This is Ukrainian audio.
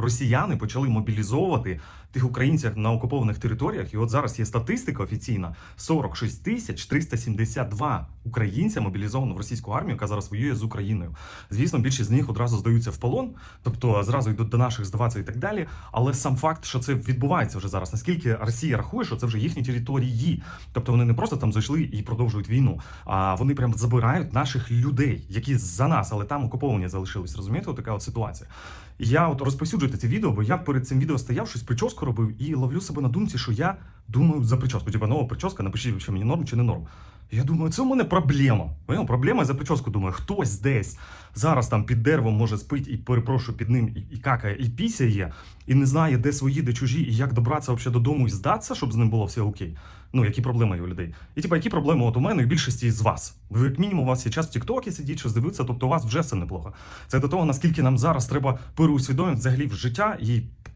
росіяни почали мобілізовувати тих українців на окупованих територіях. І от зараз є статистика офіційна: 46 тисяч 372 українця мобілізовано в російську армію, яка зараз воює з Україною. Звісно, більшість з них одразу здаються в полон, тобто зразу йдуть до наших здаватися і так далі. Але сам факт, що це відбувається вже зараз, наскільки Росія рахує, що це вже їхні території, тобто вони не просто там зайшли і продовжують війну, а вони прям забирають наших людей, які за нас, але там окуповані залишились. Розумієте, така от ситуація. Я от розповсюджую це відео, бо я перед цим відео стояв, щось прическу робив і ловлю себе на думці, що я думаю за прическу. Типа нова прическа, напишіть, що мені норм чи не норм. Я думаю, це у мене проблема. Поняв? Проблема за прическу. Думаю, хтось десь зараз там під деревом може спить і перепрошую під ним і, і какає, і пісяє, і не знає, де свої, де чужі, і як добратися взагалі додому і здатися, щоб з ним було все окей. Ну, які проблеми є у людей. І типа, які проблеми от у мене і більшості з вас. Ви як мінімум у вас є час в Тіктокі сидіть, щось дивитися, тобто у вас вже все неплохо. Це до того, наскільки нам зараз треба переусвідомити взагалі в життя і